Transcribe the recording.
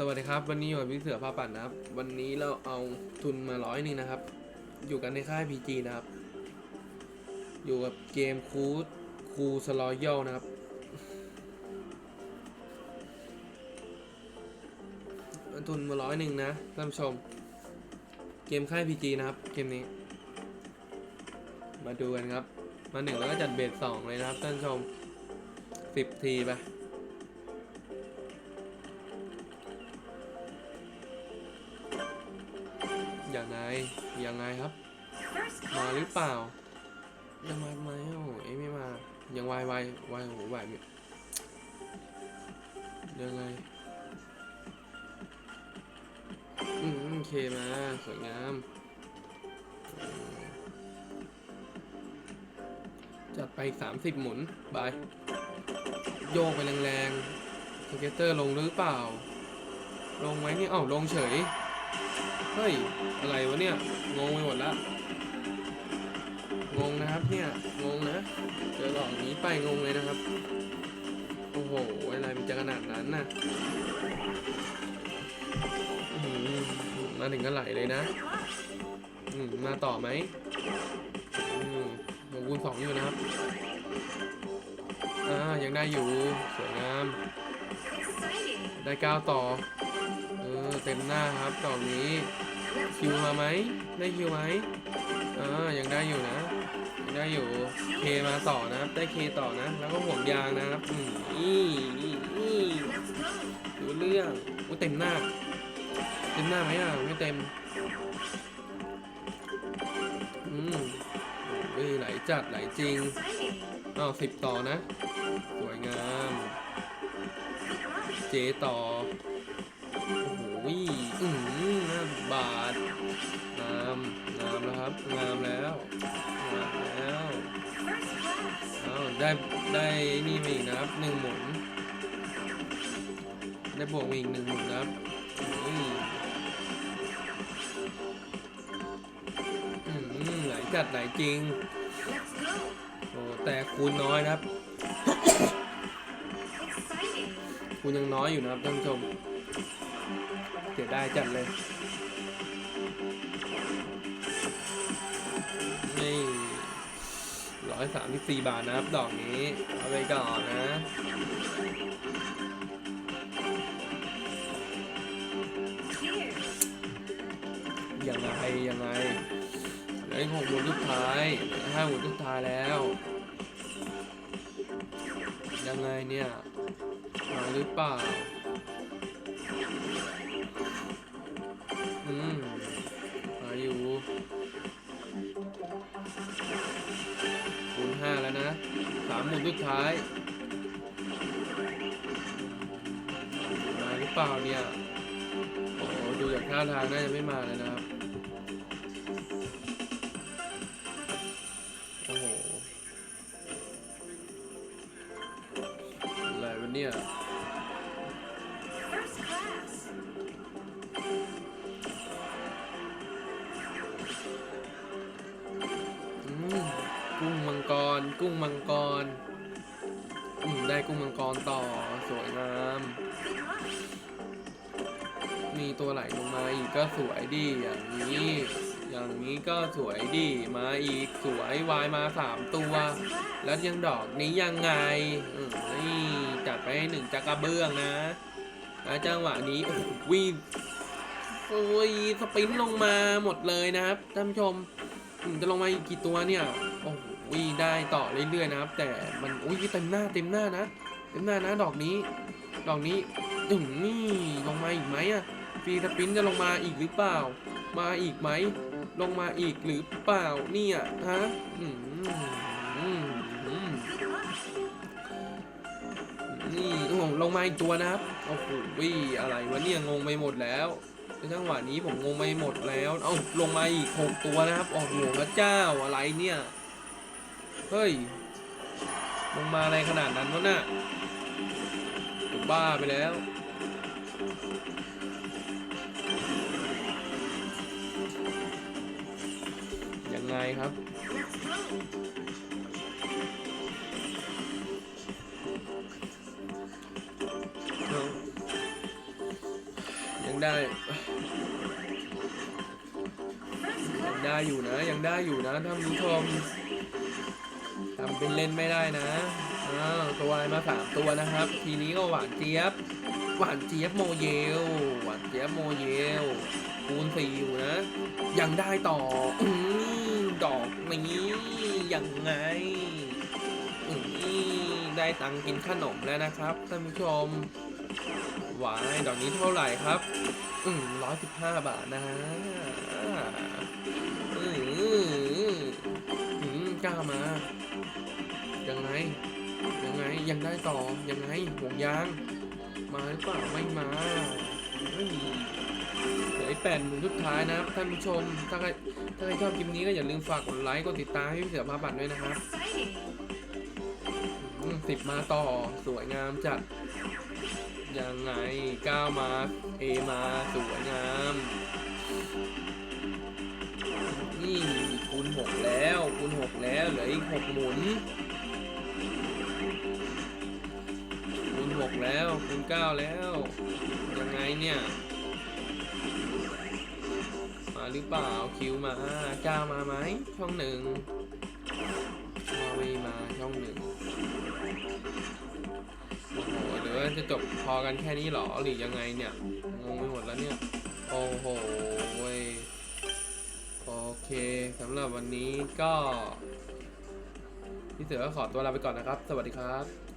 สวัสดีครับ วันนี้อยู่กับพี่เสือพาปั่นนะครับ วันนี้เราเอาทุนมาร้อยหนึ่งนะครับ อยู่กันในค่าย PG นะครับ อยู่กับเกมคูดคูสลอยเยลนะครับ ทุนมาร้อยหนึ่งนะท่านผู้ชม เกมค่าย PG นะครับ เกมนี้ มาดูกันครับ มาหนึ่งแล้วก็จัดเบสสองเลยนะครับท่านผู้ชมสิบทีไป อยังไงยังไงครับ มาหรือเปล่ายังมาไหมโอ้โหเอ้ยไม่มา ยังวายวายวายโอ้โหวายเนี่ยยังไงอืมโอเคมา สวยงาม จัดไปสามสิบหมุน บาย โยกไปแรงๆสเก็ตเตอร์ลงหรือเปล่า ลงไหมนี่เอ้าลงเฉย เฮ้ย อะไรวะเนี่ย งงไปหมดละ งงนะครับเนี่ย งงนะ เจอหลอกนี้ไปงงเลยนะครับ โอ้โห อะไรมันจะขนาดนั้นน่ะอื้อหือมาถึงก็ไหลเลยนะ อืม มาต่อไหมอืมหกคูณสองอยู่นะครับ อ่า ยังได้อยู่ สวยงาม ได้เก้าต่อ เต็มหน้าครับดอกนี้คิวมาไหมได้คิวไหมอ่ายังได้อยู่นะยังได้อยู่เคมาต่อนะครับได้เคต่อนะ แล้วก็ห่วงยางนะครับอืมอีอีดูเรื่องโอ้เต็มหน้า เต็มหน้าไหมอะไม่เต็มอืมโอ้ยไหลจัดไหลจริงอ้าวสิบต่อนะ สวยงาม เจต่อ โอ้โหอืมห้าสิบบาท งาม งามแล้วครับ งามแล้ว งามแล้วอ้าวได้ ได้นี่มาอีกนะครับหนึ่งหมุน ได้บวกมาอีกหนึ่งหมุนนะครับอุ้ยอืมหลจัดหลายจริง โอ้แต่คูณน้อยนะครับ คูณยังน้อยอยู่นะครับท่านผู้ชม เสียดายจัดเลย นี่ร้อยสามสิบสี่บาทนะครับดอกนี้ เอาไปก่อนนะยังไงยังไงเหลืออีกหกหมุนสุดท้ายห้าหมุนสุดท้ายแล้ว ยังไงเนี่ยมาหรือเปล่าามหมุนสุดท้าย มาหรือเปล่าเนี่ย โอ้โหดูจากท่าทางน่าจะไม่มาเลยนะครับ โอ้โหอะไรวะเนี่ย กุ้งมังกร อืม ได้กุ้งมังกรต่อ สวยงาม มีตัวไหลลงมาอีกก็สวยดีอย่างนี้ อย่างนี้ก็สวยดีมาอีกสวยวายมาสามตัว แล้วยังดอกนี้ยังไง อืมนี่จัดไปหนึ่งจักระเบื้องนะแล้วจังหวะนี้โอ้วิ่งโอ้ยสปรินต์ลงมาหมดเลยนะครับท่านผู้ชมจะลงมาอีกกี่ตัวเนี่ย วิ่งได้ต่อเรื่อยๆนะครับ แต่มันอุ้ยเต็มหน้าเต็มหน้านะ เต็มหน้านะดอกนี้ ดอกนี้ถึงนี่ลงมาอีกไหมอะฟีสปินจะลงมาอีกหรือเปล่า มาอีกไหม ลงมาอีกหรือเปล่าเนี่ยฮะอืมนี่โอ้ลงมาอีกตัวนะครับโอ้โหวิอะไรวะเนี่ยงงไปหมดแล้วในจังหวะนี้ผมงงไปหมดแล้ว เอ้าลงมาอีกหกตัวนะครับโอ้โหพระเจ้าอะไรเนี่ย เฮ้ยลงมาอะไรขนาดนั้นวะน่ะบ้าไปแล้วยังไงครับยังได้ยังได้อยู่นะ ยังได้อยู่นะท่านผู้ชม ทำเป็นเล่นไม่ได้นะอ้าวตัวอะไรมาสามตัวนะครับ ทีนี้ก็หวานเจี๊ยบ หวานเจี๊ยบโมเยล หวานเจี๊ยบโมเยล คูณสี่อยู่นะ ยังได้ต่ออืมดอกนี้ยังไงอืมได้ตังค์กินขนมแล้วนะครับท่านผู้ชมหวายดอกนี้เท่าไหร่ครับ อืมร้อยสิบห้าบาทนะ ก้ามา ยังไง ยังไง ยังได้ต่อ ยังไงห่วงยาง มาหรือเปล่า ไม่มาไม่มีเหลือไอ้แปดหมื่นสุดท้ายนะครับท่านผู้ชม ถ้าใครถ้าใครชอบคลิปนี้ก็อย่าลืมฝากกดไลค์ กดติดตามให้พี่เสือพาบัตรด้วยนะครับสิบมาต่อ สวยงามจัด ยังไงก้าวมา เอมา สวยงาม นี่คูณหก ออีกหกหมุนคูณหกแล้วคูณเก้าแล้วยังไงเนี่ยมาหรือเปล่าคิวมาก้ามาไหมช่องหนึ่งมาวีมาช่องหนึ่งโอ้โหหรือว่าจะจบพอกันแค่นี้เหรอหรือยังไงเนี่ยงงไปหมดแล้วเนี่ยโอ้โหเว้ยโอเคสำหรับวันนี้ก็ พี่เสือก็ขอตัวลาไปก่อนนะครับ สวัสดีครับ